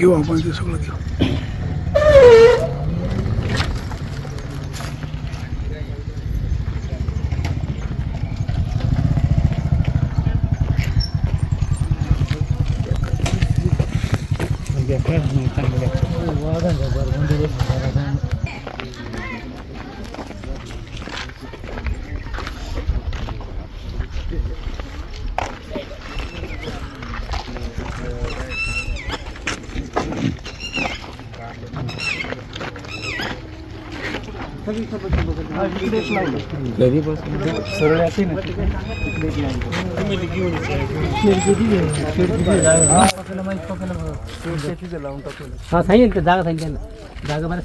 घेऊ आपण ते सगळं घेऊ हा सांगितलं ते जागा सांगितलं ना जागा मला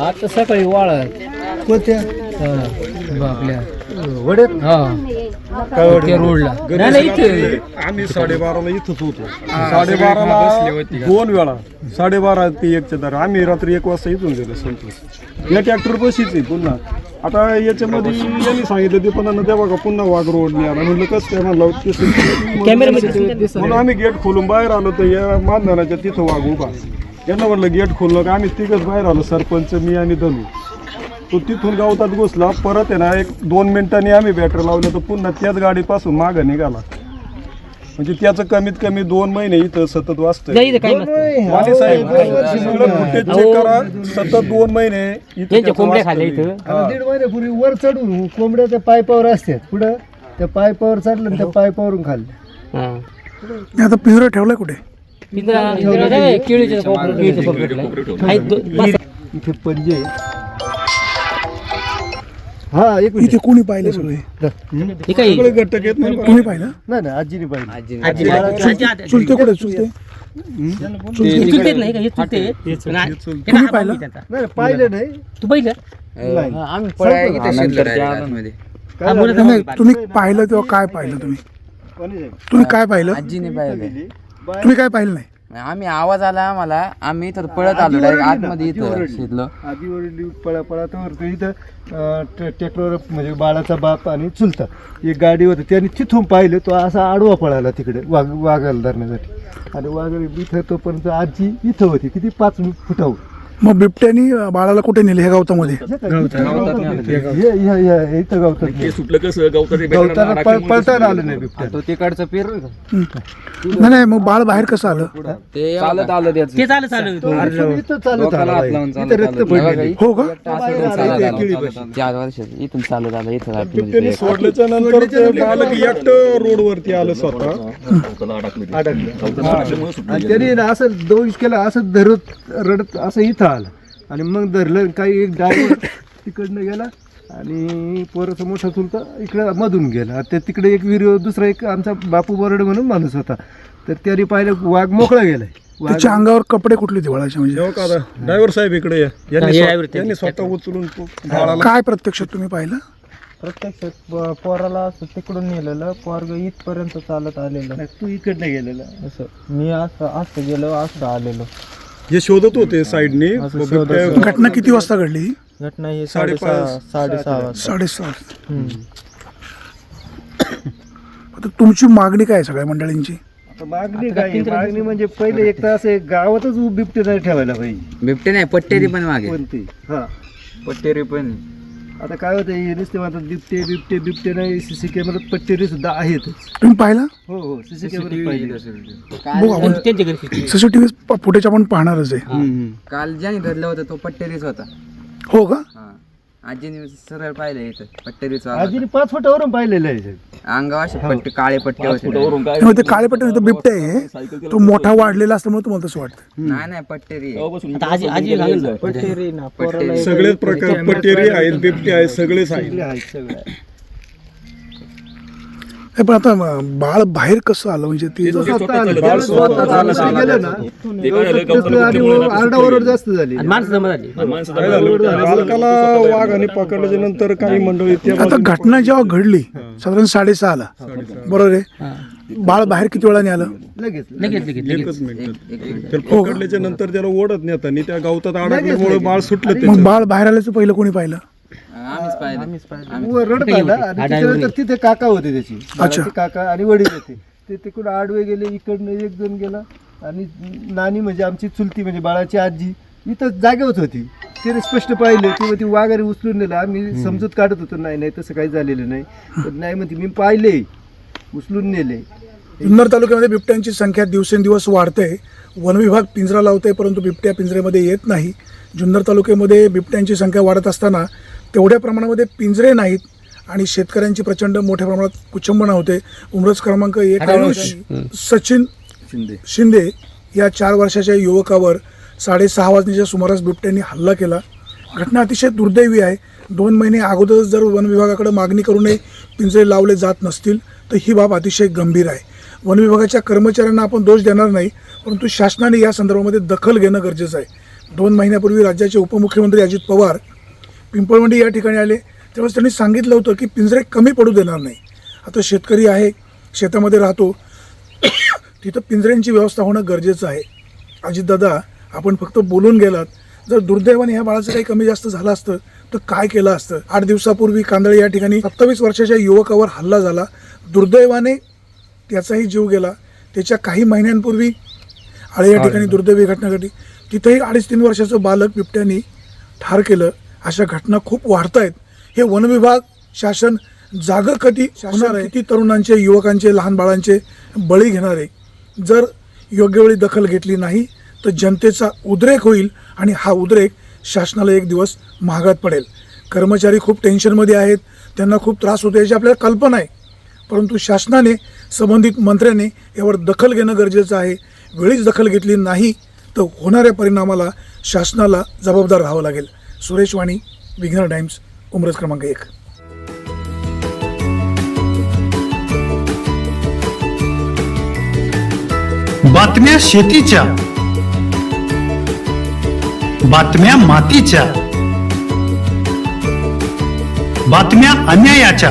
आता सकाळी वाळा कोणत्या? आपल्या वड्यात हा. त्या रोडला. नाही नाही इथे. आम्ही साडेबाराला इथंच होतो. साडेबाराला दोन वेळा. साडेबारा ते एकच्या दर. आम्ही रात्री एक वाजता इथून गेलो संतोष. या ट्रॅक्टर बशीच आहे पुन्हा. आता याच्यामध्ये यांनी सांगितलं ते पण त्या बघा पुन्हा वाघ रोडने आला. म्हणलं कसं काय म्हणलं? ते म्हणून आम्ही गेट खोलून बाहेर आलो तर या मानधनाच्या तिथं वाघ उभा. यांना म्हणलं गेट खोललं का? आम्ही तिघच बाहेर आलो सरपंच मी आणि धनू. तो तिथून गावतात घुसला परत आहे ना एक दोन मिनिटांनी आम्ही बॅटरी लावलं तर पुन्हा त्याच गाडीपासून मागं निघाला. म्हणजे त्याचं कमीत कमी दोन महिने इथं सतत नाही वाचतंय इथं काही नसतं माने साहेब सगळं फुटेज चेक करा सतत दोन महिने इथं त्यांच्या त्याचं कोंबड्या खाल्ल्या वास्तव्य. इथं? हा. दीड महिन्यापूर्वी वर चढून कोंबड्या त्या पायपावर असतात पुढं त्या पायपावर चढलं आणि त्या पायपावरून खाल्लं. हा. मी आता पिंजरा ठेवलाय कुठे? नाही, दो- इथे पंजे हा एक मिनिट. इथे कोणी पाहिले सगळे? हे? काय सगळे घटक कोणी पाहिलं? नाही नाही आजीने पाहिजे आजी- आजी- आजी- चुलते कुठे चुलते? हे नाही का? हे चुलते. आ- पाहिलं? नाही पाहिलं नाही. तू पाहिलं? नाही. आम्ही पळाय की त्या शिरलो आतमध्ये हा, नाही. नाही तुम्ही पाहिलं तेव्हा काय पाहिलं तुम्ही? कोणी साहेब? तुम्ही काय पाहिलं? आजीने पाहिलं. तुम्ही काय पाहिलं नाही? आम्ही आवाज आला आम्हाला आम्ही तर पळत आलो डायरेक्ट आतमध्ये इथं शिरलो. आजी वडील पळा पळा तर वरती इथं अं, ट्रॅक्टरवर म्हणजे बाळाचा बाप आणि चुलता एक गाडी होती त्यांनी तिथून पाहिलं तो असा आडवा पळाला तिकडे वाघ वाघाला धरण्यासाठी. आणि वाघ इथं तोपर्यंत आजी इथं होती किती पाच फुटावर. मग बिबट्यानी बाळाला कुठे नेले ह्या गवतामध्ये? हे- इथं गवतात सुटलं कसं गवताला पळ- पळताना आलं नाही बिबट्या तो तिकडचं पेर. नाही नाही मग बाळ बाहेर कसं आलं? ते चालत आलं त्याचं. ते इथं चालत आला इथं रक्त. पडलेलं. हो का? इथून चालत आलं इथं आतमध्ये सोडल्याच्या नंतर ते बालक एकटं रोडवरती आलं स्वतः. अडकलं. आणि त्यांनी ना असं दोष केला असं धरत रडत असं इथं आलं आणि मग धरलं काही एक ड्रायव्हर तिकडनं गेला आणि पोराचा मोठा चुलता इकडं मधून गेला. ते तिकडे एक विरो दुसरा एक आमचा बापू बरड म्हणून माणूस होता. तर त्यांनी पाहिलं वाघ मोकळा गेलाय. त्याच्या अंगावर कपडे कुठले दिवाळाचे म्हणजे? जेव्हा का आता ड्रायव्हर साहेब इकडे या यांनी हे स्व- driver ते- यांनी स्वतः उचलून तो बाळाला काय प्रत्यक्षात तुम्ही पाहिलं? प्रत्यक्षात प- पोराला असं तिकडून नेलेलं पोरग इथपर्यंत चालत आलेलं. तू इकडनं गेलेला. असं. मी असं असं गेलो असं आलेलो. हे शोधत होते साईडनी असं शोधत घटना किती वाजता घडली? घटना ही साडेपाच- साडेसहा साडेसहा वाजता. साडेसात. हम्म. आता तुमची मागणी काय आहे सगळ्या मंडळींची? आता मागणी काय मागणी म्हणजे पहिले एक तर असं गावातच बिबटे नाही ठेवायला पाहिजे. बिबटे नाही पट्टेरी पण मागे. कोणती हा. पट्टेरी पण. आता काय होतं हे नुसते म्हणतात बिबटे बिबटे बिबटे नाही सीसी कॅमेरात पट्टेरी सुद्धा आहेतच तुम्ही पाहिला? हो हो सीसी कॅमेरा पाहिजे बघू आपण. सीसीटीव्ही फुटेज आपण पाहणारच आहे. काल ज्याने धरलं होतं तो पट्टेरीच होता. हो का? हा. आजीने सरळ पाहिलं इथं पट्टेरीच आजीने पाच फुटावरून पाहिलेलं आहे. साहेब. अंगावर असे पट्टे काळे पट्टे होते. त्यामुळे ते काळे पट्टे तो बिबट्या आहे. तो मोठा वाढलेला असल्यामुळे तुम्हाला तसं वाटतं. नाही नाही पट्टेरी आहे. आता आजी आजी सांगेल ना. पटेरी ना पट्टेरी सगळेच प्रकार पटेरी आहेत बिबटे आहेत सगळेच आहेत. सगळे आहेत सगळे हे पण आता बाळ बाहेर कसं आलं? म्हणजे ते स्वतः आलं. बाळ स्वतः आलं. ते गेलं ना त्याचं आणि आरडाओरड जास्त झाली. आणि माणसं जमा झाली. काय झालं. बालकाला वाघाने पकडल्याच्या नंतर काही मंडळी त्या आता घटना जेव्हा घडली साधारण साडेसहाला बरोबर आहे? बाळ बाहेर किती वेळाने आलं? लगेच लगेच. लगेच लगेच एकच मिनिट. एक मिनिट. त्याला पकडल्याच्या नंतर त्याला ओढत नेत आणि त्या गावतात अडकल्यामुळे बाळ सुटलं मग त्याचं. बाळ बाहेर आल्याचं पहिलं कोणी पाहिलं? आम्हीच पाहिलं. वर रडत आला आणि त्याच्यानंतर तिथे काका होते त्याची. बाळाचे काका आणि वडील होते ते. तिकडून आडवे गेले इकडनं एक जण गेला आणि नानी म्हणजे आमची चुलती म्हणजे बाळाची आजी इथं जागेवच होती. तिने स्पष्ट पाहिलं किंवा ती वाघाने उचलून नेलं आम्ही समजूत काढत होतो. नाही नाही तसं काही झालेलं नाही. पण नाही म्हणते मी पाहिले उचलून नेले. जुन्नर तालुक्यामध्ये बिबट्यांची संख्या दिवसेंदिवस वाढते. वन विभाग पिंजरा लावते परंतु बिबट्या पिंजऱ्यामध्ये येत नाही. जुन्नर तालुक्यामध्ये बिबट्यांची संख्या वाढत असताना तेवढ्या प्रमाणामध्ये पिंजरे नाहीत आणि शेतकऱ्यांची प्रचंड मोठ्या प्रमाणात कुचंबना होते. उमरस क्रमांक एक सचिन शिंदे या चार वर्षाच्या युवकावर साडेसहा वाजण्याच्या सुमारास बिबट्यांनी हल्ला केला. घटना अतिशय दुर्दैवी आहे. दोन महिने अगोदरच जर वन विभागाकडे मागणी करूनही पिंजरे लावले जात नसतील तर ही बाब अतिशय गंभीर आहे. वन विभागाच्या कर्मचाऱ्यांना आपण दोष देणार नाही परंतु शासनाने या संदर्भामध्ये दखल घेणं गरजेचं आहे. दोन महिन्यापूर्वी राज्याचे उपमुख्यमंत्री अजित पवार पिंपळवंडी या ठिकाणी आले. त्यावेळेस त्यांनी सांगितलं होतं की पिंजरे कमी पडू देणार नाही. आता शेतकरी आहे शेतामध्ये राहतो. तिथं पिंजऱ्यांची व्यवस्था होणं गरजेचं आहे. अजितदादा आपण फक्त बोलून गेलात. जर दुर्दैवाने ह्या बाळाचं काही कमी जास्त झालं असतं तर काय केलं असतं? आठ दिवसापूर्वी कांदळे या ठिकाणी सत्तावीस वर्षाच्या युवकावर हल्ला झाला. दुर्दैवाने त्याचाही जीव गेला. त्याच्या काही महिन्यांपूर्वी आळे या ठिकाणी दुर्दैवी घटना घडली तिथेही अडीच तीन वर्षाचं बालक बिबट्यानी ठार केलं. अशा घटना खूप वाढत आहेत हे वन विभाग शासन जाग कधी होणार आहे. किती तरुणांचे युवकांचे लहान बाळांचे बळी घेणार आहे. जर योग्य वेळी दखल घेतली नाही तर जनतेचा उद्रेक होईल आणि हा उद्रेक शासनाला एक दिवस महागात पडेल. कर्मचारी खूप टेन्शनमध्ये आहेत. त्यांना खूप त्रास होतो याची आपल्याला कल्पना आहे. परंतु शासनाने संबंधित मंत्र्याने यावर दखल घेणं गरजेचं आहे. वेळीच दखल घेतली नाही तर होणाऱ्या परिणामाला शासनाला जबाबदार राहावं लागेल. सुरेश वाणी विघ्नर टाइम्स उमरज क्रमांक एक. बातम्या शेतीच्या बातम्या मातीच्या बातम्या अन्यायाच्या.